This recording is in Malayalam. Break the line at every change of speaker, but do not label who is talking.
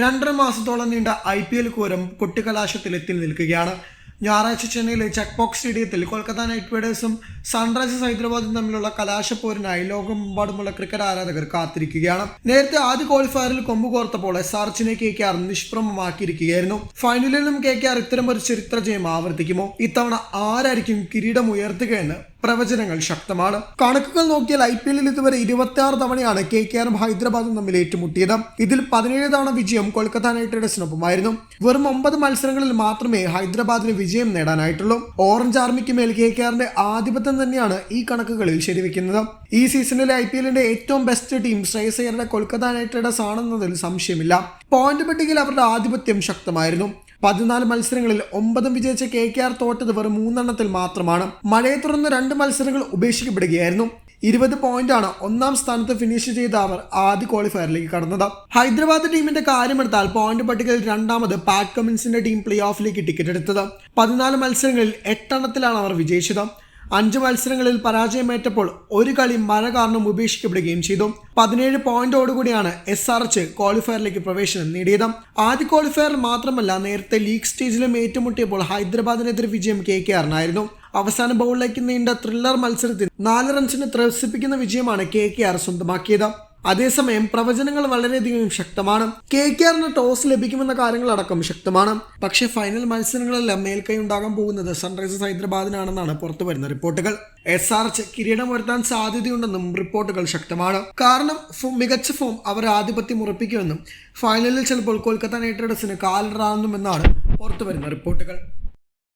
രണ്ടര മാസത്തോളം നീണ്ട ഐ പി എൽ കൂരം കൊട്ടിക്കലാശത്തിൽ എത്തി നിൽക്കുകയാണ്. ഞായറാഴ്ച ചെന്നൈയിലെ ചെക്ക് ബോക്സ് സ്റ്റേഡിയത്തിൽ കൊൽക്കത്ത നൈറ്റ് റൈഡേഴ്സും സൺറൈസേഴ്സ് ഹൈദരാബാദും തമ്മിലുള്ള കലാശപ്പോരിനായി ലോകമെമ്പാടുമുള്ള ക്രിക്കറ്റ് ആരാധകർ കാത്തിരിക്കുകയാണ്. നേരത്തെ ആദ്യ ക്വാളിഫയറിൽ കൊമ്പ് കോർത്തപ്പോൾ എസ് ആർച്ചിനെ കെ കെ ആർ നിഷ്പ്രമമാക്കിയിരിക്കുകയായിരുന്നു ഫൈനലിലും കെ കെ ആർ ഇത്തരം ഒരു ചരിത്ര ജയം ആവർത്തിക്കുമോ? ഇത്തവണ ആരായിരിക്കും കിരീടം ഉയർത്തുകയെന്ന് പ്രവചനങ്ങൾ ശക്തമാണ്. കണക്കുകൾ നോക്കിയാൽ ഐ പി എല്ലിൽ ഇതുവരെ ഇരുപത്തി ആറ് തവണയാണ് കെ കെ ആറും ഹൈദരാബാദും തമ്മിൽ ഏറ്റുമുട്ടിയത്. ഇതിൽ പതിനേഴ് തവണ വിജയം കൊൽക്കത്ത നൈറ്റ് റൈഡേഴ്സിനൊപ്പമായിരുന്നു വെറും ഒമ്പത് മത്സരങ്ങളിൽ മാത്രമേ ഹൈദരാബാദിന് വിജയം നേടാനായിട്ടുള്ളൂ. ഓറഞ്ച് ആർമിക്ക് മേൽ കെ കെ ആറിന്റെ ആധിപത്യം തന്നെയാണ് ഈ കണക്കുകളിൽ ശരിവെക്കുന്നത്. ഈ സീസണിലെ ഐ പി എല്ലിന്റെ ഏറ്റവും best team Shreyas Kolkata Knight Riders ആണെന്നതിൽ സംശയമില്ല. പോയിന്റ് പട്ടികയിൽ അവരുടെ ആധിപത്യം ശക്തമായിരുന്നു. പതിനാല് മത്സരങ്ങളിൽ ഒമ്പതും വിജയിച്ച കെ കെ ആർ തോറ്റത് വെറും മൂന്നെണ്ണത്തിൽ മാത്രമാണ്. മഴയെ തുടർന്ന് രണ്ട് മത്സരങ്ങൾ ഉപേക്ഷിക്കപ്പെടുകയായിരുന്നു. ഇരുപത് പോയിന്റാണ് ഒന്നാം സ്ഥാനത്ത് ഫിനിഷ് ചെയ്ത അവർ ആദ്യ ക്വാളിഫയറിലേക്ക് കടന്നത്. ഹൈദരാബാദ് ടീമിന്റെ കാര്യമെടുത്താൽ പോയിന്റ് പട്ടികയിൽ രണ്ടാമത് പാറ്റ് കമിൻസിന്റെ ടീം പ്ലേ ഓഫിലേക്ക് ടിക്കറ്റ് എടുത്തത്. പതിനാല് മത്സരങ്ങളിൽ എട്ടെണ്ണത്തിലാണ് അവർ വിജയിച്ചത്. അഞ്ച് മത്സരങ്ങളിൽ പരാജയമേറ്റപ്പോൾ ഒരു കളി മഴ കാരണം ഉപേക്ഷിക്കപ്പെടുകയും ചെയ്തു. പതിനേഴ് പോയിന്റോടുകൂടിയാണ് എസ് ആർ എച്ച് ക്വാളിഫയറിലേക്ക് പ്രവേശനം നേടിയത്. ആദ്യ ക്വാളിഫയറിൽ മാത്രമല്ല നേരത്തെ ലീഗ് സ്റ്റേജിലും ഏറ്റുമുട്ടിയപ്പോൾ ഹൈദരാബാദിനെതിരെ വിജയം കെ കെ ആറിനായിരുന്നു. അവസാന ബൗളിലേക്ക് നീണ്ട ത്രില്ലർ മത്സരത്തിൽ നാല് റൺസിന് ത്രസിപ്പിക്കുന്ന വിജയമാണ് കെ കെ ആർ സ്വന്തമാക്കിയത്. അതേസമയം പ്രവചനങ്ങൾ വളരെയധികം ശക്തമാണ്. കെ കെ ആറിന് ടോസ് ലഭിക്കുമെന്ന കാര്യങ്ങളടക്കം ശക്തമാണ്. പക്ഷേ ഫൈനൽ മത്സരങ്ങളെല്ലാം മേൽക്കൈ ഉണ്ടാകാൻ പോകുന്നത് സൺറൈസേഴ്സ് ഹൈദരാബാദിനാണെന്നാണ് പുറത്തു വരുന്ന റിപ്പോർട്ടുകൾ. എസ് ആർ എച്ച് കിരീടം വരുത്താൻ സാധ്യതയുണ്ടെന്നും റിപ്പോർട്ടുകൾ ശക്തമാണ്. കാരണം മികച്ച ഫോം അവർ ആധിപത്യം ഉറപ്പിക്കുമെന്നും ഫൈനലിൽ ചിലപ്പോൾ കൊൽക്കത്ത നൈറ്റ് റൈഡേഴ്സിന് പുറത്തു വരുന്ന റിപ്പോർട്ടുകൾ.